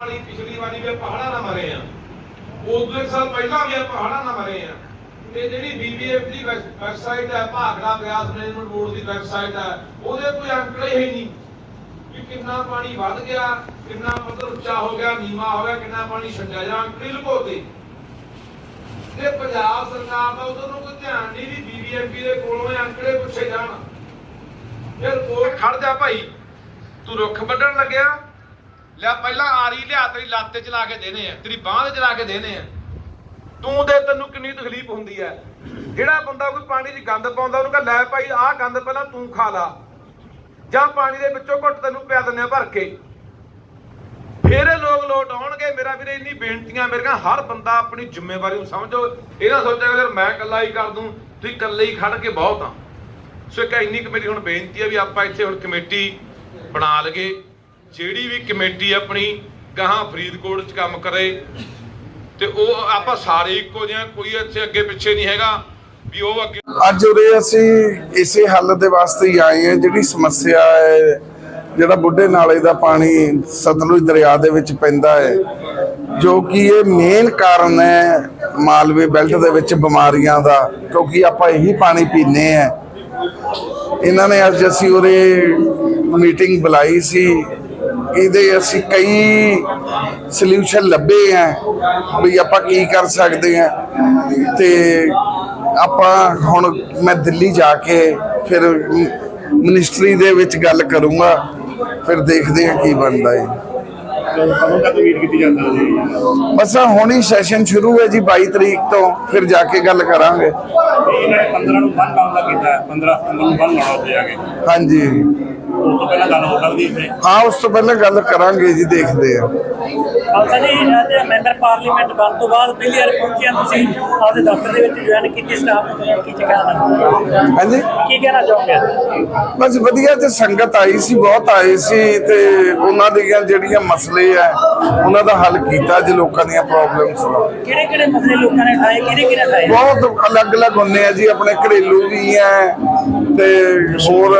ਵਾਲੀ, ਪਿਛਲੀ ਵਾਰੀ ਵੀ ਪਹਾੜਾਂ ਨਾਲ ਮਰੇ ਆ। ਉਦੋਂ ਇੱਕ ਸਾਲ ਪਹਿਲਾਂ ਵੀ ਆਪਾਂ ਪਹਾੜਾਂ ਮਰੇ ਆ। ਤੇ ਜਿਹੜੀ ਬੀਬੀਐਫ ਦੀ ਵੈਬਸਾਈਟ ਹੈ, ਭਾਖੜਾ ਬਿਆਸ ਮੈਨੇਜਮੈਂਟ ਬੋਰਡ ਦੀ ਵੈਬਸਾਈਟ ਹੈ, ਉਹਦੇ ਕੋਈ ਅੰਕੜੇ ਹੀ ਨਹੀਂ। ਵੀ ਕਿੰਨਾ ਪਾਣੀ ਵੱਧ ਗਿਆ, ਕਿੰਨਾ ਪੱਧਰ ਉੱਚਾ ਹੋ ਗਿਆ, ਨੀਵਾ ਹੋ ਗਿਆ, ਕਿੰਨਾ ਪਾਣੀ ਛੱਡਿਆ ਜਾਂ ਅੰਕੜੇ ਲੁਕੋਤੇ। ਤੇ ਪੰਜਾਬ ਸਰਕਾਰ ਦਾ ਉਧਰ ਨੂੰ ਕੋਈ ਧਿਆਨ ਨਹੀਂ ਵੀ ਬੀਬੀਐਮਪੀ ਦੇ ਕੋਲੋਂ ਇਹ ਅੰਕੜੇ ਪੁੱਛੇ ਜਾਣ। ਫਿਰ ਕੋਲ ਖੜ ਜਾ ਭਾਈ। ਤੂੰ ਰੁੱਖ ਵੱਢਣ ਲੱਗਿਆ। ਲਿਆ, ਪਹਿਲਾਂ ਆਰੀ ਲਿਆ, ਤੇਰੀ ਲੱਤ ਤੇ ਚਲਾ ਕੇ ਦੇਣੇ ਆ, ਤੇਰੀ ਬਾਹ ਤੇ ਚਲਾ ਕੇ ਦੇਣੇ ਆ। ਤੂੰ ਦੇ ਤੈਨੂੰ ਕਿੰਨੀ ਤਕਲੀਫ ਹੁੰਦੀ ਹੈ ਜਿਹੜਾ ਬੰਦਾ ਕੋਈ ਪਾਣੀ 'ਚ ਗੰਦ ਪਾਉਂਦਾ, ਉਹਨੂੰ ਕਹ, ਲੈ ਭਾਈ, ਆਹ ਗੰਦ ਪਹਿਲਾਂ ਤੂੰ ਖਾ ਲਾ। ਜਾਂ ਪਾਣੀ ਦੇ ਵਿੱਚੋਂ ਘੁੱਟ ਤੈਨੂੰ ਪਿਆ ਦਿੰਦੇ ਆ ਭਰ ਕੇ। ਫਿਰ ਇਹ ਲੋਕ ਲੋਟ ਆਉਣਗੇ। ਮੇਰਾ ਵੀਰੇ, ਇੰਨੀ ਬੇਨਤੀਆਂ ਮੇਰੀਆਂ ਹਰ ਬੰਦਾ ਆਪਣੀ ਜ਼ਿੰਮੇਵਾਰੀ ਨੂੰ ਸਮਝੋ। ਇਹ ਨਾ ਸੋਚਿਆ ਕਿ ਮੈਂ ਇਕੱਲਾ ਹੀ ਕਰ ਦੂੰ, ਤੁਸੀਂ ਇਕੱਲੇ ਹੀ ਖੜ ਕੇ ਬਹੁਤ ਆ। ਸੋ ਇੱਕ ਇੰਨੀ ਕਮੇਟੀ ਹੁਣ ਬੇਨਤੀ ਹੈ ਵੀ ਆਪਾਂ ਇੱਥੇ ਹੁਣ ਕਮੇਟੀ ਬਣਾ ਲਗੇ ਜਿਹੜੀ ਵੀ ਕਮੇਟੀ ਆਪਣੀ ਗਾਹਾਂ ਫਰੀਦਕੋਟ 'ਚ ਕੰਮ ਕਰੇ ਤੇ ਉਹ ਆਪਾਂ ਸਾਰੇ ਇੱਕੋ ਜਿਹਾ ਕੋਈ ਇੱਥੇ ਅੱਗੇ ਪਿੱਛੇ ਨਹੀਂ ਹੈਗਾ ਵੀ ਉਹ ਅੱਗੇ ਅੱਜ ਉਰੇ ਅਸੀਂ ਇਸੇ ਹੱਲ ਦੇ ਵਾਸਤੇ ਹੀ ਆਏ ਹਾਂ, ਜਿਹੜੀ ਸਮੱਸਿਆ ਹੈ, ਜਿਹੜਾ ਬੁੱਢੇ ਨਾਲੇ ਦਾ ਪਾਣੀ ਸਤਲੁਜ ਦਰਿਆ ਦੇ ਵਿੱਚ ਪੈਂਦਾ ਹੈ, ਜੋ ਕਿ ਇਹ ਮੇਨ ਕਾਰਨ ਹੈ ਮਾਲਵੇ ਬੈਲਟ ਦੇ ਵਿੱਚ ਬਿਮਾਰੀਆਂ ਦਾ, ਕਿਉਂਕਿ ਆਪਾਂ ਇਹੀ ਪਾਣੀ ਪੀਂਦੇ ਆ ਇਹਨਾਂ ਨੇ ਅੱਜ ਅਸੀਂ ਉਰੇ ਮੀਟਿੰਗ ਬੁਲਾਈ ਸੀ। ਇਹਦੇ ਅਸੀਂ ਕਈ ਸੋਲੂਸ਼ਨ ਲੱਭੇ ਆ ਵੀ ਆਪਾਂ ਕੀ ਕਰ ਸਕਦੇ ਆ। ਤੇ ਆਪਾਂ ਹੁਣ ਮੈਂ ਦਿੱਲੀ ਜਾ ਕੇ ਫਿਰ ਮਿਨਿਸਟਰੀ ਦੇ ਵਿੱਚ ਗੱਲ ਕਰੂੰਗਾ ਫਿਰ ਦੇਖਦੇ ਆ ਕੀ ਬਣਦਾ ਹੈ ਬਸ ਹੁਣ ਹੀ ਸੈਸ਼ਨ ਸ਼ੁਰੂ ਹੈ ਜੀ 22 ਤਰੀਕ ਤੋਂ ਫਿਰ ਜਾ ਕੇ ਗੱਲ ਕਰਾਂਗੇ। ਇਹਨਾਂ ਨੇ 15 ਨੂੰ ਬੰਨ ਲਾਉਣ ਦਾ ਕੀਤਾ ਹੈ 15 ਸਤੰਬਰ ਨੂੰ ਬੰਨ ਲਾਉਣਾ ਉੱਤੇ ਆ ਕੇ। ਹਾਂਜੀ। ਉਸ ਤੋਂ ਪਹਿਲਾਂ ਗੱਲ ਹੋ ਸਕਦੀ ਹੈ ਇੱਥੇ ਹਾਂ ਉਸ ਤੋਂ ਪਹਿਲਾਂ ਗੱਲ ਕਰਾਂਗੇ ਜੀ ਦੇਖਦੇ ਆ ਖਾਲਸਾ ਜੀ ਦੇ ਮੈਂਬਰ ਪਾਰਲੀਮੈਂਟ ਬਣ ਤੋਂ ਬਾਅਦ ਪਹਿਲੀ ਵਾਰ ਪਹੁੰਚਿਆ ਤੁਸੀਂ। ਆਪਦੇ ਦਫ਼ਤਰ ਦੇ ਵਿੱਚ ਜੁਆਇਨ ਕੀਤੀ ਸਟਾਫ ਨੂੰ ਕੀ ਕਹਿਣਾ ਹਾਂਜੀ? ਕੀ ਕਹਿਣਾ ਚਾਹੋਗੇ? ਬਸ ਵਧੀਆ ਤੇ ਸੰਗਤ ਆਈ ਸੀ ਬਹੁਤ ਆਏ ਸੀ ਤੇ ਉਹਨਾਂ ਦੀਆਂ ਜਿਹੜੀਆਂ ਮਸਲੇ ਆ ਉਹਨਾਂ ਦਾ ਹੱਲ ਕੀਤਾ ਜੇ ਲੋਕਾਂ ਦੀਆਂ ਪ੍ਰੋਬਲਮਸ ਦਾ। ਕਿਹੜੇ ਕਿਹੜੇ ਮਸਲੇ ਲੋਕਾਂ ਨੇ ਉਠਾਏ ਕਿਹੜੇ ਕਿਹੜੇ ਉਠਾਏ? ਬਹੁਤ ਅਲੱਗ-ਅਲੱਗ ਹੁੰਦੇ ਆ ਜੀ ਆਪਣੇ ਘਰੇਲੂ ਵੀ ਆ ਤੇ ਹੋਰ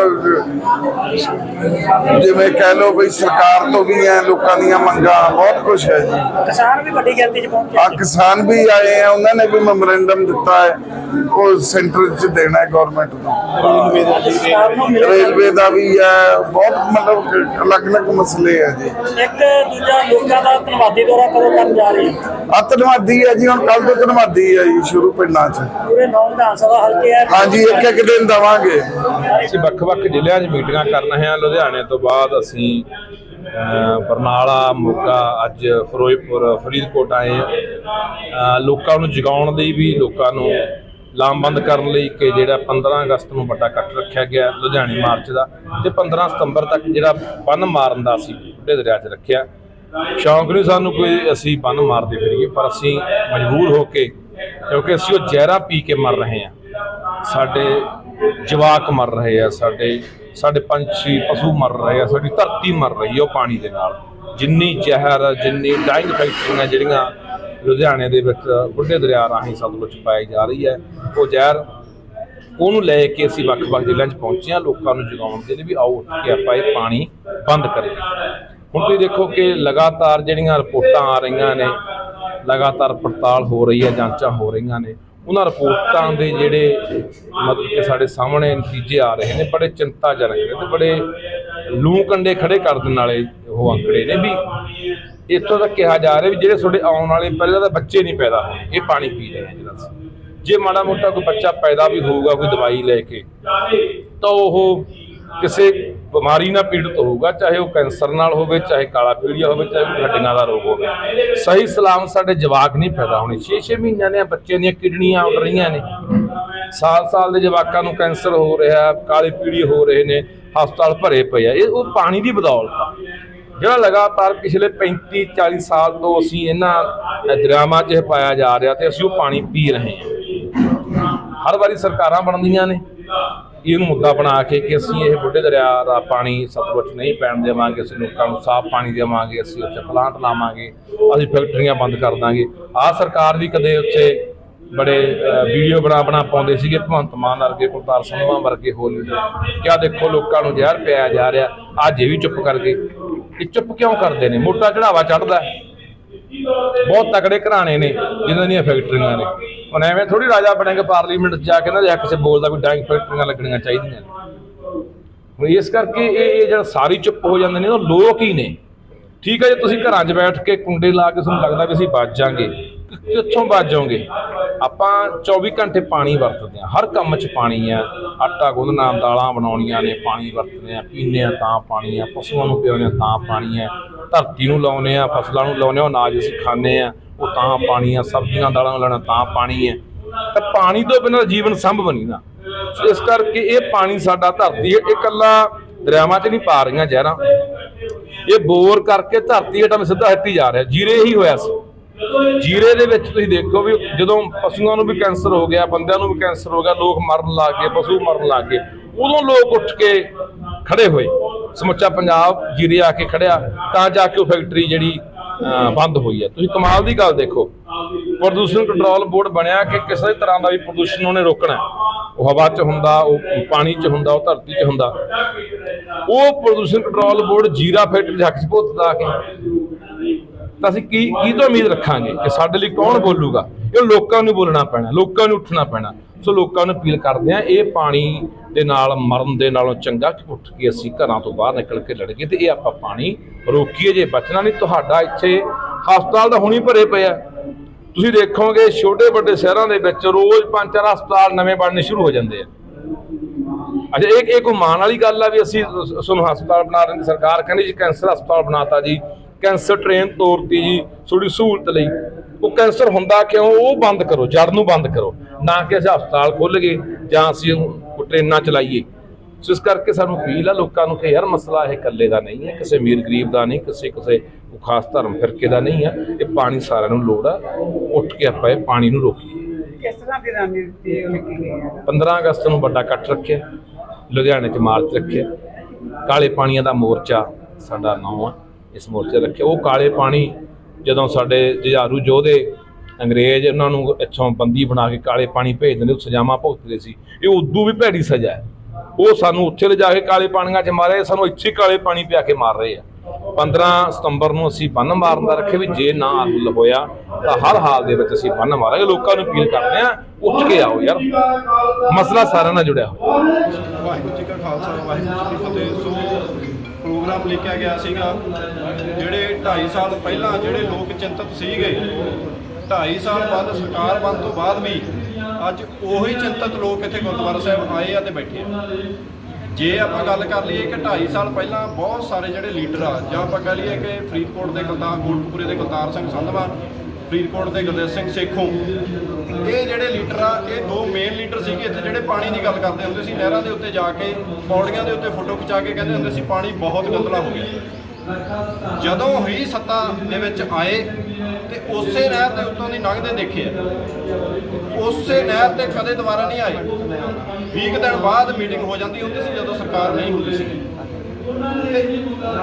ਜਿਵੇਂ ਕਹਿ ਲਓ ਵੀ ਸਰਕਾਰ ਤੋਂ ਵੀ ਆ ਲੋਕਾਂ ਦੀਆਂ ਮੰਗਾਂ ਬਹੁਤ ਕੁਝ ਹੈ ਜੀ। ਕਿਸਾਨ ਵੀ ਵੱਡੀ ਗਿਣਤੀ 'ਚ ਪਹੁੰਚੇ ਆ ਕਿਸਾਨ ਵੀ ਆਏ ਆ ਉਹਨਾਂ ਨੇ ਵੀ ਮੈਮੋਰੈਂਡਮ ਦਿੱਤਾ ਹੈ ਉਹ ਸੈਂਟਰ 'ਚ ਦੇਣਾ ਹੈ ਗਵਰਨਮੈਂਟ ਨੂੰ। ਰੇਲਵੇ ਦਾ ਵੀ ਹੈ ਬਹੁਤ ਮਤਲਬ ਅਲੱਗ-ਅਲੱਗ ਮਸਲੇ ਆ ਜੀ। ਇੱਕ ਦੂਜਾ ਲੋਕਾਂ ਦਾ ਧੰਨਵਾਦੀ ਦੌਰਾ ਕਦੋਂ ਕਰਨ ਜਾ ਰਹੇ ਹੋ ਆ ਧੰਨਵਾਦੀ ਹੈ ਜੀ ਹੁਣ ਕੱਲ ਤੋਂ ਧੰਨਵਾਦੀ ਹੈ ਜੀ ਸ਼ੁਰੂ ਪਿੰਡਾਂ 'ਚ। ਪੂਰੇ ਨੌ ਵਿਧਾਨ ਸਭਾ ਹਲਕੇ ਆ। ਹਾਂਜੀ ਇੱਕ ਇੱਕ ਦਿਨ ਦਵਾਂਗੇ। ਅਸੀਂ ਵੱਖ-ਵੱਖ ਜ਼ਿਲ੍ਹਿਆਂ 'ਚ ਮੀਟਿੰਗਾਂ ਕਰ ਰਹੇ ਹਾਂ। ਲੁਧਿਆਣੇ ਤੋਂ ਬਾਅਦ ਅਸੀਂ ਬਰਨਾਲਾ, ਮੋਗਾ, ਅੱਜ ਫਿਰੋਜ਼ਪੁਰ, ਫਰੀਦਕੋਟ ਆਏ ਲੋਕਾਂ ਨੂੰ ਜਗਾਉਣ ਲਈ ਵੀ, ਲੋਕਾਂ ਨੂੰ ਲਾਮਬੰਦ ਕਰਨ ਲਈ ਕਿ ਜਿਹੜਾ 15 ਅਗਸਤ ਨੂੰ ਵੱਡਾ ਕੱਟ ਰੱਖਿਆ ਗਿਆ ਲੁਧਿਆਣੇ ਮਾਰਚ ਦਾ ਤੇ 15 ਸਤੰਬਰ ਤੱਕ ਜਿਹੜਾ ਬੰਨ ਮਾਰਨ ਦਾ ਅਸੀਂ ਬੁੱਢੇ ਦਰਿਆ 'ਚ ਰੱਖਿਆ। ਸ਼ੌਂਕ ਨਹੀਂ ਸਾਨੂੰ ਕੋਈ ਅਸੀਂ ਬੰਨ ਮਾਰਦੇ ਫਿਰੀਏ, ਪਰ ਅਸੀਂ ਮਜਬੂਰ ਹੋ ਕੇ, ਕਿਉਂਕਿ ਅਸੀਂ ਉਹ ਜ਼ਹਿਰਾ ਪੀ ਕੇ ਮਰ ਰਹੇ ਹਾਂ। ਸਾਡੇ ਜਵਾਕ ਮਰ ਰਹੇ ਆ ਸਾਡੇ ਸਾਡੇ ਪੰਛੀ, ਪਸ਼ੂ ਮਰ ਰਹੇ ਆ, ਸਾਡੀ ਧਰਤੀ ਮਰ ਰਹੀ ਹੈ ਉਹ ਪਾਣੀ ਦੇ ਨਾਲ। ਜਿੰਨੀ ਜ਼ਹਿਰ ਜਿੰਨੀ ਡਾਈਂਗ ਫੈਕਟਰੀਆਂ ਜਿਹੜੀਆਂ ਲੁਧਿਆਣੇ ਦੇ ਵਿੱਚ ਬੁੱਢੇ ਦਰਿਆ ਰਾਹੀਂ ਸਤਲੁਜ 'ਚ ਪਾਈ ਜਾ ਰਹੀ ਹੈ, ਉਹ ਜ਼ਹਿਰ ਉਹਨੂੰ ਲੈ ਕੇ ਅਸੀਂ ਵੱਖ-ਵੱਖ ਜ਼ਿਲ੍ਹਿਆਂ 'ਚ ਪਹੁੰਚੇ ਹਾਂ, ਲੋਕਾਂ ਨੂੰ ਜਗਾਉਣ ਦੇ ਲਈ ਵੀ ਆਓ ਉੱਠ ਕੇ ਆਪਾਂ ਇਹ ਪਾਣੀ ਬੰਦ ਕਰੀਏ। ਹੁਣ ਤੁਸੀਂ ਦੇਖੋ ਕਿ ਲਗਾਤਾਰ ਜਿਹੜੀਆਂ ਰਿਪੋਰਟਾਂ ਆ ਰਹੀਆਂ ਨੇ, ਲਗਾਤਾਰ ਪੜਤਾਲ ਹੋ ਰਹੀ ਹੈ, ਜਾਂਚਾਂ ਹੋ ਰਹੀਆਂ ਨੇ ਉਹਨਾਂ ਰਿਪੋਰਟਾਂ ਦੇ ਜਿਹੜੇ ਮਤਲਬ ਕਿ ਸਾਡੇ ਸਾਹਮਣੇ ਨਤੀਜੇ ਆ ਰਹੇ ਨੇ, ਬੜੇ ਚਿੰਤਾਜਨਕ ਨੇ ਤੇ ਬੜੇ ਲੂ ਕੰਡੇ ਖੜੇ ਕਰ ਦੇਣ ਵਾਲੇ ਉਹ ਅੰਕੜੇ ਨੇ ਵੀ ਇੱਥੋਂ ਤੱਕ ਕਿਹਾ ਜਾ ਰਿਹਾ ਵੀ ਜਿਹੜੇ ਤੁਹਾਡੇ ਆਉਣ ਵਾਲੇ, ਪਹਿਲਾਂ ਤਾਂ ਬੱਚੇ ਨਹੀਂ ਪੈਦਾ ਹੋਣੇ ਇਹ ਪਾਣੀ ਪੀ ਰਹੇ ਜਿਹੜਾ ਜੇ ਮਾੜਾ ਮੋਟਾ ਕੋਈ ਬੱਚਾ ਪੈਦਾ ਵੀ ਹੋਊਗਾ, ਕੋਈ ਦਵਾਈ ਲੈ ਕੇ, ਤਾਂ ਉਹ ਕਿਸੇ ਬਿਮਾਰੀ ਨਾਲ ਪੀੜਤ ਹੋਊਗਾ, ਚਾਹੇ ਉਹ ਕੈਂਸਰ ਨਾਲ ਹੋਵੇ, ਚਾਹੇ ਕਾਲਾ ਪੀਲੀਆ ਹੋਵੇ, ਚਾਹੇ ਕੋਈ ਹੱਡੀਆਂ ਦਾ ਰੋਗ ਹੋਵੇ, ਸਹੀ ਸਲਾਮ ਸਾਡੇ ਜਵਾਕ ਨਹੀਂ ਪੈਦਾ ਹੋਣੇ। 6-6 ਮਹੀਨਿਆਂ ਦੇ ਬੱਚਿਆਂ ਦੀਆਂ ਕਿਡਨੀਆਂ ਉੱਡ ਰਹੀਆਂ ਨੇ। ਸਾਲ-ਸਾਲ ਦੇ ਜਵਾਕਾਂ ਨੂੰ ਕੈਂਸਰ ਹੋ ਰਿਹਾ, ਕਾਲੇ ਪੀਲੀਏ ਹੋ ਰਹੇ ਨੇ, ਹਸਪਤਾਲ ਭਰੇ ਪਏ ਆ। ਇਹ ਉਹ ਪਾਣੀ ਦੀ ਬਦੌਲਤ ਆ। ਜਿਹੜਾ ਲਗਾਤਾਰ ਪਿਛਲੇ 35 40 ਸਾਲ ਤੋਂ ਅਸੀਂ ਇਹਨਾਂ ਦਰਿਆਵਾਂ 'ਚ ਪਾਇਆ ਜਾ ਰਿਹਾ ਤੇ ਅਸੀਂ ਉਹ ਪਾਣੀ ਪੀ ਰਹੇ ਹਾਂ। ਹਰ ਵਾਰੀ ਸਰਕਾਰਾਂ ਬਣਦੀਆਂ ਨੇ। ਇਹਨੂੰ ਮੁੱਦਾ ਬਣਾ ਕੇ ਕਿ ਅਸੀਂ ਇਹ ਬੁੱਢੇ ਦਰਿਆ ਦਾ ਪਾਣੀ ਸਤਲੁਜ ਨਹੀਂ ਪੈਣ ਦੇਵਾਂਗੇ, ਅਸੀਂ ਲੋਕਾਂ ਨੂੰ ਸਾਫ਼ ਪਾਣੀ ਦੇਵਾਂਗੇ, ਅਸੀਂ ਉੱਥੇ ਪਲਾਂਟ ਲਾਵਾਂਗੇ, ਅਸੀਂ ਫੈਕਟਰੀਆਂ ਬੰਦ ਕਰ ਦਾਂਗੇ। ਆਹ ਸਰਕਾਰ ਵੀ ਕਦੇ ਉੱਥੇ ਬੜੇ ਵੀਡੀਓ ਬਣਾ ਬਣਾ ਪਾਉਂਦੇ ਸੀਗੇ, ਭਗਵੰਤ ਮਾਨ ਵਰਗੇ, ਕੁਲਤਾਰ ਸੰਧਵਾ ਵਰਗੇ ਹੋਰ ਲੀਡਰ ਕਿਆ ਦੇਖੋ ਲੋਕਾਂ ਨੂੰ ਜ਼ਹਿਰ ਪਿਆ ਜਾ ਰਿਹਾ, ਅੱਜ ਇਹ ਵੀ ਚੁੱਪ ਕਰ ਗਏ। ਇਹ ਚੁੱਪ ਕਿਉਂ ਕਰਦੇ ਨੇ? ਮੋਟਾ ਚੜਾਵਾ ਚੜਦਾ ਬਹੁਤ ਤਕੜੇ ਘਰਾਣੇ ਨੇ ਜਿਨ੍ਹਾਂ ਦੀਆਂ ਫੈਕਟਰੀਆਂ ਨੇ। ਹੁਣ ਐਵੇਂ ਥੋੜੀ ਰਾਜਾ ਬਣੇਗਾ ਪਾਰਲੀਮੈਂਟ 'ਚ ਜਾ ਕੇ ਨਾ, ਜਾਂ ਕਿਸੇ ਬੋਲਦਾ ਵੀ ਡਾਂਗ ਫੈਕਟਰੀਆਂ ਲੱਗਣੀਆਂ ਚਾਹੀਦੀਆਂ ਨੇ। ਹੁਣ ਇਸ ਕਰਕੇ ਇਹ ਇਹ ਜਿਹੜਾ ਸਾਰੀ ਚੁੱਪ ਹੋ ਜਾਂਦੇ ਨੇ, ਉਹ ਲੋਕ ਹੀ ਨੇ। ਠੀਕ ਹੈ ਜੇ, ਤੁਸੀਂ ਘਰਾਂ 'ਚ ਬੈਠ ਕੇ ਕੁੰਡੇ ਲਾ ਕੇ, ਤੁਹਾਨੂੰ ਲੱਗਦਾ ਵੀ ਅਸੀਂ ਬਚ ਜਾਾਂਗੇ। ਕਿੱਥੋਂ ਬਚ ਜਾਓਗੇ ਆਪਾਂ 24 ਘੰਟੇ ਪਾਣੀ ਵਰਤਦੇ ਆ ਹਰ ਕੰਮ 'ਚ ਪਾਣੀ ਆ ਆਟਾ ਗੁੰਨਣਾ ਦਾਲਾਂ ਬਣਾਉਣੀਆਂ ਨੇ, ਪਾਣੀ ਵਰਤਦੇ ਆ ਪੀਂਦੇ ਆ ਤਾਂ ਪਾਣੀ ਆ ਪਸ਼ੂਆਂ ਨੂੰ ਪਿਆਉਂਦੇ ਆ ਤਾਂ ਪਾਣੀ ਆ ਧਰਤੀ ਨੂੰ ਲਾਉਨੇ ਆ ਫਸਲਾਂ ਨੂੰ ਲਾਉਨੇ ਆ ਅਨਾਜ ਅਸੀਂ ਖਾਂਦੇ ਆ ਉਹ ਤਾਂ ਪਾਣੀ ਆ ਸਬਜ਼ੀਆਂ, ਦਾਲਾਂ ਨੂੰ ਲਾਉਣਾ ਤਾਂ ਪਾਣੀ ਹੈ। ਤਾਂ ਪਾਣੀ ਤੋਂ ਬਿਨਾਂ ਜੀਵਨ ਸੰਭਵ ਨਹੀਂ ਨਾ। ਇਸ ਕਰਕੇ ਇਹ ਪਾਣੀ ਸਾਡਾ ਧਰਤੀ ਇਹ ਇਕੱਲਾ ਦਰਿਆਵਾਂ 'ਚ ਨਹੀਂ ਪਾ ਰਹੀਆਂ ਜ਼ਹਿਰਾਂ। ਇਹ ਬੋਰ ਕਰਕੇ ਧਰਤੀ ਹੇਠਾਂ ਸਿੱਧਾ ਹੱਟੀ ਜਾ ਰਿਹਾ। ਜੀਰੇ ਹੀ ਹੋਇਆ ਸੀ। ਜੀਰੇ ਦੇ ਵਿੱਚ ਤੁਸੀਂ ਦੇਖੋ ਵੀ ਜਦੋਂ ਪਸ਼ੂਆਂ ਨੂੰ ਵੀ ਕੈਂਸਰ ਹੋ ਗਿਆ, ਬੰਦਿਆਂ ਨੂੰ ਵੀ ਕੈਂਸਰ ਹੋ ਗਿਆ, ਲੋਕ ਮਰਨ ਲੱਗ ਗਏ, ਪਸ਼ੂ ਮਰਨ ਲੱਗ ਗਏ, ਉਦੋਂ ਲੋਕ ਉੱਠ ਕੇ ਖੜੇ ਹੋਏ। ਸਮੁੱਚਾ ਪੰਜਾਬ ਜੀਰੇ ਆ ਕੇ ਖੜਿਆ, ਤਾਂ ਜਾ ਕੇ ਉਹ ਫੈਕਟਰੀ ਜਿਹੜੀ ਬੰਦ ਹੋਈ ਹੈ। ਤੁਸੀਂ ਕਮਾਲ ਦੀ ਗੱਲ ਦੇਖੋ, ਪ੍ਰਦੂਸ਼ਣ ਕੰਟਰੋਲ ਬੋਰਡ ਬਣਿਆ ਕਿ ਕਿਸੇ ਤਰ੍ਹਾਂ ਦਾ ਵੀ ਪ੍ਰਦੂਸ਼ਣ ਉਹਨੇ ਰੋਕਣਾ ਉਹ ਹਵਾ 'ਚ ਹੁੰਦਾ, ਉਹ ਪਾਣੀ 'ਚ ਹੁੰਦਾ, ਉਹ ਧਰਤੀ 'ਚ ਹੁੰਦਾ। ਉਹ ਪ੍ਰਦੂਸ਼ਣ ਕੰਟਰੋਲ ਬੋਰਡ ਜੀਰਾ ਫੈਕਟਰੀ ਦੇ ਹੱਕ 'ਚ ਭੁੱਤਦਾ ਕੇ ਤਾਂ ਅਸੀਂ ਕੀ ਕੀ ਤੋਂ ਉਮੀਦ ਰੱਖਾਂਗੇ ਕਿ ਸਾਡੇ ਲਈ ਕੌਣ ਬੋਲੂਗਾ? ਇਹ ਲੋਕਾਂ ਨੂੰ ਬੋਲਣਾ ਪੈਣਾ, ਲੋਕਾਂ ਨੂੰ ਉੱਠਣਾ ਪੈਣਾ। ਸੋ ਲੋਕਾਂ ਨੂੰ ਅਪੀਲ ਕਰਦੇ ਆ ਇਹ ਪਾਣੀ ਦੇ ਨਾਲ ਮਰਨ ਦੇ ਨਾਲੋਂ ਚੰਗਾ ਕਿ ਉੱਠ ਕੇ ਅਸੀਂ ਘਰਾਂ ਤੋਂ ਬਾਹਰ ਨਿਕਲ ਕੇ ਲੜੀਏ ਤੇ ਇਹ ਆਪਾਂ ਪਾਣੀ ਰੋਕੀਏ ਜੇ ਬਚਣਾ ਨਹੀਂ, ਤੁਹਾਡਾ ਇੱਥੇ ਹਸਪਤਾਲ ਤਾਂ ਹੁਣੀ ਭਰੇ ਪਏ ਆ। ਤੁਸੀਂ ਦੇਖੋਗੇ ਛੋਟੇ ਵੱਡੇ ਸ਼ਹਿਰਾਂ ਦੇ ਵਿੱਚ ਰੋਜ਼ ਪੰਜ ਚਾਰ ਹਸਪਤਾਲ ਨਵੇਂ ਬਣਨੇ ਸ਼ੁਰੂ ਹੋ ਜਾਂਦੇ ਆ। ਅੱਛਾ, ਇਹ ਇਹ ਕੋਈ ਮਾਣ ਵਾਲੀ ਗੱਲ ਆ ਵੀ ਅਸੀਂ ਤੁਹਾਨੂੰ ਹਸਪਤਾਲ ਬਣਾ ਰਹੇ ਸਰਕਾਰ ਕਹਿੰਦੀ ਜੀ ਕੈਂਸਰ ਹਸਪਤਾਲ ਬਣਾਤਾ ਜੀ। ਕੈਂਸਰ ਟ੍ਰੇਨ ਤੋਰਤੀ ਜੀ ਥੋੜੀ ਸਹੂਲਤ ਲਈ। ਉਹ ਕੈਂਸਰ ਹੁੰਦਾ ਕਿਉਂ? ਉਹ ਬੰਦ ਕਰੋ ਜੜ ਨੂੰ ਬੰਦ ਕਰੋ। ਨਾ ਕਿ ਅਸੀਂ ਹਸਪਤਾਲ ਖੋਲ੍ਹ ਗਏ ਜਾਂ ਅਸੀਂ ਉਹ ਟ੍ਰੇਨਾਂ ਚਲਾਈਏ। ਸੋ ਇਸ ਕਰਕੇ ਸਾਨੂੰ ਅਪੀਲ ਆ ਲੋਕਾਂ ਨੂੰ ਕਿ ਯਾਰ ਮਸਲਾ ਇਹ ਇਕੱਲੇ ਦਾ ਨਹੀਂ ਹੈ ਕਿਸੇ ਅਮੀਰ ਗਰੀਬ ਦਾ ਨਹੀਂ ਕਿਸੇ ਕਿਸੇ ਖਾਸ ਧਰਮ ਫਿਰਕੇ ਦਾ ਨਹੀਂ ਹੈ। ਇਹ ਪਾਣੀ ਸਾਰਿਆਂ ਨੂੰ ਲੋੜ ਆ ਉੱਠ ਕੇ ਆਪਾਂ ਇਹ ਪਾਣੀ ਨੂੰ ਰੋਕੀਏ। ਕਿਸ ਤਰ੍ਹਾਂ ਦੀ ਰਣਨੀਤੀ ਲਿਖੀ ਗਈ ਹੈ? 15 ਅਗਸਤ ਨੂੰ ਵੱਡਾ ਇਕੱਠ ਰੱਖਿਆ ਲੁਧਿਆਣੇ 'ਚ ਮਾਰਚ ਰੱਖਿਆ। ਕਾਲੇ ਪਾਣੀਆਂ ਦਾ ਮੋਰਚਾ ਸਾਡਾ ਨਾਂ ਆ। ਇਸ ਮੋਰਚੇ ਰੱਖਿਆ। ਉਹ ਕਾਲੇ ਪਾਣੀ ਜਦੋਂ ਸਾਡੇ ਜੁਝਾਰੂ ਯੋਧੇ ਅੰਗਰੇਜ਼ ਉਹਨਾਂ ਨੂੰ ਇੱਥੋਂ ਬੰਦੀ ਬਣਾ ਕੇ ਕਾਲੇ ਪਾਣੀ ਭੇਜ ਦਿੰਦੇ, ਉਹ ਸਜ਼ਾਵਾਂ ਭੁਗਤਦੇ ਸੀ। ਇਹ ਉਦੋਂ ਵੀ ਭੈੜੀ ਸਜ਼ਾ ਹੈ। ਉਹ ਸਾਨੂੰ ਉੱਥੇ ਲਿਜਾ ਕੇ ਕਾਲੇ ਪਾਣੀਆਂ 'ਚ ਮਾਰੇ, ਸਾਨੂੰ ਇੱਥੇ ਕਾਲੇ ਪਾਣੀ ਪਿਆ ਕੇ ਮਾਰ ਰਹੇ ਆ। 15 ਸਤੰਬਰ ਨੂੰ ਅਸੀਂ ਬੰਨ ਮਾਰਨ ਦਾ ਰੱਖੇ ਵੀ ਜੇ ਨਾ ਹੱਲ ਹੋਇਆ, ਤਾਂ ਹਰ ਹਾਲ ਦੇ ਵਿੱਚ ਅਸੀਂ ਬੰਨ ਮਾਰਾਂਗੇ। ਲੋਕਾਂ ਨੂੰ ਅਪੀਲ ਕਰਦੇ ਆ ਉੱਠ ਕੇ ਆਓ ਯਾਰ। ਮਸਲਾ ਸਾਰਿਆਂ ਨਾਲ ਜੁੜਿਆ ਹੋਇਆ। ਵਾਹਿਗੁਰੂ ਜੀ ਕਾ ਖਾਲਸਾ, ਵਾਹਿਗੁਰੂ ਜੀ ਕੀ ਫਤਿਹ। ਸੋ ਪ੍ਰੋਗਰਾਮ ਲਿਖਿਆ ਗਿਆ ਸੀਗਾ, ਜਿਹੜੇ 2.5 ਸਾਲ ਪਹਿਲਾਂ ਜਿਹੜੇ ਲੋਕ ਚਿੰਤਤ ਸੀਗੇ 2.5 ਸਾਲ ਬਾਅਦ, ਸਰਕਾਰ ਬਣ ਤੋਂ ਬਾਅਦ ਵੀ ਅੱਜ ਉਹੀ ਚਿੰਤਤ ਲੋਕ ਇੱਥੇ ਗੁਰਦੁਆਰਾ ਸਾਹਿਬ ਆਏ ਆ ਤੇ ਬੈਠੇ ਆ। ਜੇ ਆਪਾਂ ਗੱਲ ਕਰ ਲਈਏ ਕਿ 2.5 ਸਾਲ ਪਹਿਲਾਂ ਬਹੁਤ ਸਾਰੇ ਜਿਹੜੇ ਲੀਡਰ ਆ, ਜਾਂ ਆਪਾਂ ਕਹ ਲਈਏ ਕਿ ਫਰੀਦਕੋਟ ਦੇ ਗੁਲਤਾਰ ਕੋਟਕਪੂਰੇ ਦੇ ਗੁਲਤਾਰ ਸਿੰਘ ਸੰਧਵਾ, ਫਰੀਦਕੋਟ ਦੇ ਗੁਰਦੇਵ ਸਿੰਘ ਸੇਖੋਂ ਇਹ ਜਿਹੜੇ ਲੀਡਰ ਆ, ਇਹ ਦੋ ਮੇਨ ਲੀਡਰ ਸੀਗੇ। ਇੱਥੇ ਜਿਹੜੇ ਪਾਣੀ ਦੀ ਗੱਲ ਕਰਦੇ ਹੁੰਦੇ ਸੀ, ਨਹਿਰਾਂ ਦੇ ਉੱਤੇ ਜਾ ਕੇ, ਪੌੜੀਆਂ ਦੇ ਉੱਤੇ ਫੋਟੋ ਖਿਚਾ ਕੇ ਕਹਿੰਦੇ ਹੁੰਦੇ ਸੀ, ਪਾਣੀ ਬਹੁਤ ਗੰਦਲਾ ਹੋ ਗਿਆ। ਜਦੋਂ ਹੀ ਸੱਤਾ ਦੇ ਵਿੱਚ ਆਏ ਤੇ ਉਸੇ ਨਹਿਰ ਦੇ ਉੱਤੋਂ ਦੀ ਲੰਘਦੇ ਦੇਖੇ। ਉਸੇ ਨਹਿਰ ਤੇ ਕਦੇ ਦੁਬਾਰਾ ਨਹੀਂ ਆਏ। 20 ਦਿਨ ਬਾਅਦ ਮੀਟਿੰਗ ਹੋ ਜਾਂਦੀ ਹੁੰਦੀ ਸੀ, ਜਦੋਂ ਸਰਕਾਰ ਨਹੀਂ ਹੁੰਦੀ ਸੀ। ਤੇ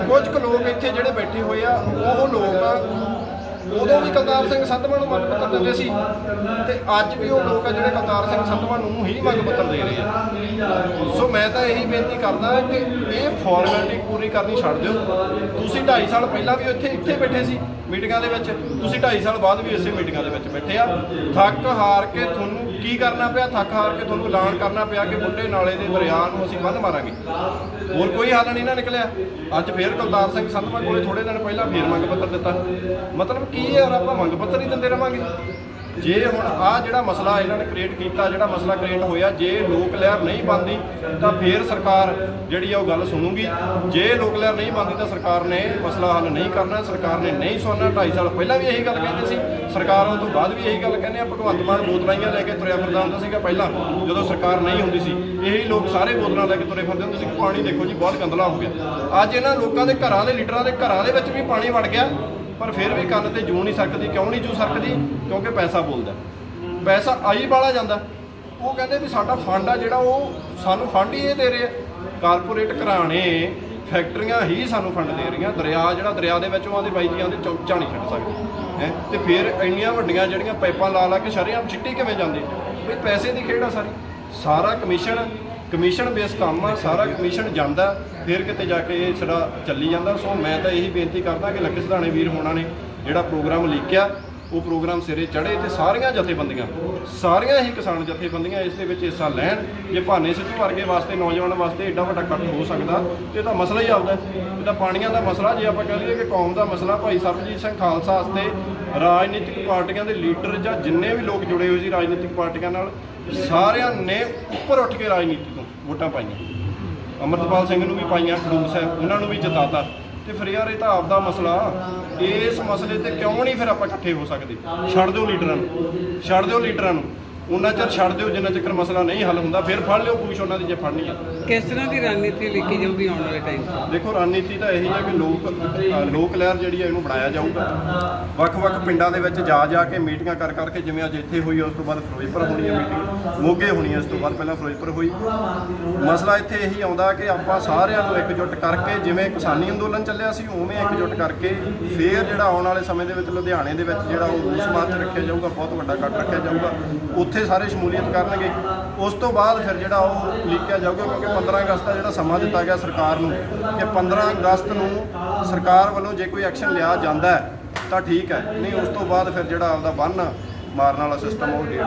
ਕੁਝ ਕੁ ਲੋਕ ਇੱਥੇ ਜਿਹੜੇ ਬੈਠੇ ਹੋਏ ਆ, ਉਹ ਲੋਕ ਉਦੋਂ ਵੀ ਕਰਤਾਰ ਸਿੰਘ ਸੰਧਵਾਂ ਨੂੰ ਮੰਗ ਪੱਤਰ ਦਿੰਦੇ ਸੀ। ਤੇ ਅੱਜ ਵੀ ਉਹ ਲੋਕ ਆ ਜਿਹੜੇ ਕਰਤਾਰ ਸਿੰਘ ਸੰਧਵਾਂ ਨੂੰ ਹੀ ਮੰਗ ਪੱਤਰ ਦੇ ਰਹੇ ਆ। ਸੋ ਮੈਂ ਤਾਂ ਇਹੀ ਬੇਨਤੀ ਕਰਦਾ ਕਿ ਇਹ ਫਾਰਮੈਲਿਟੀ ਪੂਰੀ ਕਰਨੀ ਛੱਡ ਦਿਓ। ਤੁਸੀਂ 2.5 ਸਾਲ ਪਹਿਲਾਂ ਵੀ ਇੱਥੇ ਇੱਥੇ ਬੈਠੇ ਸੀ ਮੀਟਿੰਗਾਂ ਦੇ ਵਿੱਚ। ਤੁਸੀਂ 2.5 ਸਾਲ ਬਾਅਦ ਵੀ ਇਸੇ ਮੀਟਿੰਗਾਂ ਦੇ ਵਿੱਚ ਬੈਠੇ ਆ। ਥੱਕ ਹਾਰ ਕੇ ਤੁਹਾਨੂੰ ਕੀ ਕਰਨਾ ਪਿਆ? ਥੱਕ ਹਾਰ ਕੇ ਤੁਹਾਨੂੰ ਐਲਾਨ ਕਰਨਾ ਪਿਆ ਕਿ ਬੁੱਢੇ ਨਾਲੇ ਦੇ ਦਰਿਆ ਨੂੰ ਅਸੀਂ ਬੰਨ ਮਾਰਾਂਗੇ। ਹੋਰ ਕੋਈ ਹੱਲ ਨਹੀਂ ਨਾ ਨਿਕਲਿਆ। ਅੱਜ ਫੇਰ ਕੁਲਤਾਰ ਸਿੰਘ ਸੰਧਵਾ ਕੋਲੇ ਥੋੜੇ ਦਿਨ ਪਹਿਲਾਂ ਫੇਰ ਮੰਗ ਪੱਤਰ ਦਿੱਤਾ। ਮਤਲਬ ਕੀ ਹੈ ਯਾਰ, ਆਪਾਂ ਮੰਗ ਪੱਤਰ ਹੀ ਦਿੰਦੇ ਰਵਾਂਗੇ। ਜੇ ਹੁਣ ਆ ਜਿਹੜਾ ਮਸਲਾ ਇਹਨਾਂ ਨੇ ਕ੍ਰੀਏਟ ਕੀਤਾ, ਜਿਹੜਾ ਮਸਲਾ ਕ੍ਰੀਏਟ ਹੋਇਆ, ਜੇ ਲੋਕ ਲਹਿਰ ਨਹੀਂ ਬਣਦੀ, ਤਾਂ ਫੇਰ ਸਰਕਾਰ ਜਿਹੜੀ ਆ ਉਹ ਗੱਲ ਸੁਣੂਗੀ। ਜੇ ਲੋਕ ਲਹਿਰ ਨਹੀਂ ਬਣਦੀ, ਤਾਂ ਸਰਕਾਰ ਨੇ ਮਸਲਾ ਹੱਲ ਨਹੀਂ ਕਰਨਾ, ਸਰਕਾਰ ਨੇ ਨਹੀਂ ਸੁਣਨਾ। 2.5 ਸਾਲ ਪਹਿਲਾਂ ਵੀ ਇਹੀ ਗੱਲ ਕਹਿੰਦੇ ਸੀ। ਸਰਕਾਰ ਆਉਣ ਤੋਂ ਬਾਅਦ ਵੀ ਇਹੀ ਗੱਲ ਕਹਿੰਦੇ ਆ। ਭਗਵੰਤ ਮਾਨ ਬੋਤਲਾਈਆਂ ਲੈ ਕੇ ਤੁਰਿਆ ਫਿਰਦਾ ਹੁੰਦਾ ਸੀਗਾ ਪਹਿਲਾਂ, ਜਦੋਂ ਸਰਕਾਰ ਨਹੀਂ ਹੁੰਦੀ ਸੀ। ਇਹੀ ਲੋਕ ਸਾਰੇ ਬੋਤਲਾਂ ਲੈ ਕੇ ਤੁਰੇ ਫਿਰਦੇ ਹੁੰਦੇ ਸੀ। ਕਿ ਪਾਣੀ ਦੇਖੋ ਜੀ, ਬਹੁਤ ਗੰਦਲਾ ਹੋ ਗਿਆ। ਅੱਜ ਇਹਨਾਂ ਲੋਕਾਂ ਦੇ ਘਰਾਂ ਦੇ ਲੀਡਰਾਂ ਦੇ ਘਰਾਂ ਦੇ ਵਿੱਚ ਵੀ ਪਾਣੀ ਵੜ ਗਿਆ। ਪਰ ਫਿਰ ਵੀ ਕੰਨ ਤੇ ਜੂ ਨਹੀਂ ਸਕਦੀ ਕਿਉਂ ਨਹੀਂ ਜੂ ਸਕਦੀ ਕਿਉਂਕਿ ਪੈਸਾ ਬੋਲਦਾ। ਪੈਸਾ ਆਈ ਵਾਲਾ ਜਾਂਦਾ। ਉਹ ਕਹਿੰਦੇ ਵੀ ਸਾਡਾ ਫੰਡ ਆ ਜਿਹੜਾ ਉਹ ਸਾਨੂੰ ਫੰਡ ਹੀ ਇਹ ਦੇ ਰਿਹਾ। ਕਾਰਪੋਰੇਟ ਘਰਾਣੇ ਫੈਕਟਰੀਆਂ ਹੀ ਸਾਨੂੰ ਫੰਡ ਦੇ ਰਹੀਆਂ। ਦਰਿਆ ਜਿਹੜਾ ਦਰਿਆ ਦੇ ਵਿੱਚ ਉਹਦੇ ਬਾਈ ਜੀਆਂ ਦੇ ਚੌਚਾ ਨਹੀਂ ਛੱਡ ਸਕਦੇ। ਹੈ? ਤੇ ਫਿਰ ਇੰਨੀਆਂ ਵੱਡੀਆਂ ਜਿਹੜੀਆਂ ਪਾਈਪਾਂ ਲਾ ਲਾ ਕੇ ਸ਼ਰੇਆਮ ਛਿੱਟੀ ਕਿਵੇਂ ਜਾਂਦੇ? ਵੀ ਪੈਸੇ ਦੀ ਖੇਡ ਆ ਸਾਰੀ। ਸਾਰਾ ਕਮਿਸ਼ਨ ਕਮਿਸ਼ਨ ਬੇਸ ਕੰਮ ਆ, ਸਾਰਾ ਕਮਿਸ਼ਨ ਜਾਂਦਾ, ਫਿਰ ਕਿਤੇ ਜਾ ਕੇ ਇਹ ਸਾਡਾ ਚੱਲੀ ਜਾਂਦਾ। ਸੋ ਮੈਂ ਤਾਂ ਇਹੀ ਬੇਨਤੀ ਕਰਦਾ ਕਿ ਲੱਖੇ ਸਿਧਾਣੇ ਵੀਰ ਹੋਣਾ ਨੇ ਜਿਹੜਾ ਪ੍ਰੋਗਰਾਮ ਲਿਖਿਆ ਉਹ ਪ੍ਰੋਗਰਾਮ ਸਿਰੇ ਚੜੇ ਤੇ ਸਾਰੀਆਂ ਜਥੇਬੰਦੀਆਂ, ਸਾਰੀਆਂ ਹੀ ਕਿਸਾਨ ਜਥੇਬੰਦੀਆਂ ਇਸ ਦੇ ਵਿੱਚ ਹਿੱਸਾ ਲੈਣ, ਜੇ ਭਾਨੇ ਸਿੱਧੂ ਵਰਗੇ ਵਾਸਤੇ, ਨੌਜਵਾਨ ਵਾਸਤੇ ਏਡਾ ਵੱਡਾ ਇਕੱਠ ਹੋ ਸਕਦਾ, ਤੇ ਇਹ ਤਾਂ ਮਸਲਾ ਹੀ ਆਪਦਾ ਇਹ ਤਾਂ ਪਾਣੀਆਂ ਦਾ ਮਸਲਾ, ਜੇ ਆਪਾਂ ਕਹ ਲਈਏ ਕਿ ਕੌਮ ਦਾ ਮਸਲਾ, ਭਾਈ ਸਰਬਜੀਤ ਸਿੰਘ ਖਾਲਸਾ ਵਾਸਤੇ ਰਾਜਨੀਤਿਕ ਪਾਰਟੀਆਂ ਦੇ ਲੀਡਰ ਜਾਂ ਜਿੰਨੇ ਵੀ ਲੋਕ ਜੁੜੇ ਹੋਏ ਸੀ ਰਾਜਨੀਤਿਕ ਪਾਰਟੀਆਂ ਨਾਲ, ਸਾਰਿਆਂ ਨੇ ਉੱਪਰ ਉੱਠ ਕੇ ਰਾਜਨੀਤੀ ਤੋਂ ਵੋਟਾਂ ਪਾਈਆਂ। ਅਮਰਤਪਾਲ ਸਿੰਘ ਨੂੰ ਵੀ ਪਾਈਆਂ, ਖਡੂਰ ਸਾਹਿਬ, ਉਹਨਾਂ ਨੂੰ ਵੀ ਜਿਤਾਤਾ। ਤੇ ਫਿਰ ਯਾਰ ਇਹ ਤਾਂ ਆਪਦਾ ਮਸਲਾ। ਇਸ ਮਸਲੇ ਤੇ ਕਿਉਂ ਨਹੀਂ ਫਿਰ ਆਪਾਂ ਇਕੱਠੇ ਹੋ ਸਕਦੇ? ਛੱਡ ਦਿਓ ਲੀਡਰਾਂ ਨੂੰ। ਛੱਡ ਦਿਓ ਲੀਡਰਾਂ ਨੂੰ। ਉਹਨਾਂ ਚਿਰ ਛੱਡ ਦਿਓ ਜਿੰਨਾ ਚਿਰ ਮਸਲਾ ਨਹੀਂ ਹੱਲ ਹੁੰਦਾ ਫਿਰ ਫੜ ਲਿਓ ਪੂਛ ਉਹਨਾਂ ਦੀ ਜੇ ਫੜਨੀ ਆ। ਕਿਸ ਤਰ੍ਹਾਂ ਦੀ ਰਣਨੀਤੀ ਲਿਖੀ ਜਾਊਗੀ ਆਉਣ ਵਾਲੇ ਟਾਈਮ 'ਚ? ਦੇਖੋ ਰਣਨੀਤੀ ਤਾਂ ਇਹੀ ਹੈ ਕਿ ਲੋਕ ਅ, ਲੋਕ ਲਹਿਰ ਜਿਹੜੀ ਹੈ ਇਹਨੂੰ ਬਣਾਇਆ ਜਾਊਗਾ। ਵੱਖ-ਵੱਖ ਪਿੰਡਾਂ ਦੇ ਵਿੱਚ ਜਾ ਜਾ ਕੇ ਮੀਟਿੰਗਾਂ ਕਰ ਕਰਕੇ ਜਿਵੇਂ ਅੱਜ ਇੱਥੇ ਹੋਈ ਉਸ ਤੋਂ ਬਾਅਦ ਫਿਰੋਜ਼ਪੁਰ ਹੋਣੀ ਹੈ ਮੀਟਿੰਗ ਮੋਗੇ ਹੋਣੀ ਹੈ ਉਸ ਤੋਂ ਬਾਅਦ ਪਹਿਲਾਂ ਫਿਰੋਜ਼ਪੁਰ ਹੋਈ। ਮਸਲਾ ਇੱਥੇ ਇਹੀ ਆਉਂਦਾ ਕਿ ਆਪਾਂ ਸਾਰਿਆਂ ਨੂੰ ਇਕਜੁੱਟ ਕਰਕੇ ਜਿਵੇਂ ਕਿਸਾਨੀ ਅੰਦੋਲਨ ਚੱਲਿਆ ਸੀ ਉਵੇਂ ਇਕਜੁੱਟ ਕਰਕੇ ਫੇਰ ਜਿਹੜਾ ਆਉਣ ਵਾਲੇ ਸਮੇਂ ਦੇ ਵਿੱਚ ਲੁਧਿਆਣੇ ਦੇ ਵਿੱਚ ਜਿਹੜਾ ਉਹ ਰੂਸ ਮਾਰਚ ਰੱਖਿਆ ਜਾਊਗਾ ਬਹੁਤ ਵੱਡਾ ਇਕੱਠ ਰੱਖਿਆ ਜਾਊਗਾ। ਉੱਥੇ ਸਾਰੇ ਸ਼ਮੂਲੀਅਤ ਕਰਨਗੇ। ਉਸ ਤੋਂ ਬਾਅਦ ਫਿਰ ਜਿਹੜਾ ਉਹ ਲਿਖਿਆ ਜਾਊਗਾ, ਕਿਉਂਕਿ 15 ਅਗਸਤ ਦਾ ਜਿਹੜਾ ਸਮਾਂ ਦਿੱਤਾ ਗਿਆ ਸਰਕਾਰ ਨੂੰ ਕਿ 15 ਅਗਸਤ ਨੂੰ ਸਰਕਾਰ ਵੱਲੋਂ ਜੇ ਕੋਈ ਐਕਸ਼ਨ ਲਿਆ ਜਾਂਦਾ ਹੈ, ਤਾਂ ਠੀਕ ਹੈ। ਨਹੀਂ, ਉਸ ਤੋਂ ਬਾਅਦ ਫਿਰ ਜਿਹੜਾ ਆਪਦਾ ਬੰਨ ਮਾਰਨ ਵਾਲਾ ਸਿਸਟਮ ਉਹ ਡੇਟ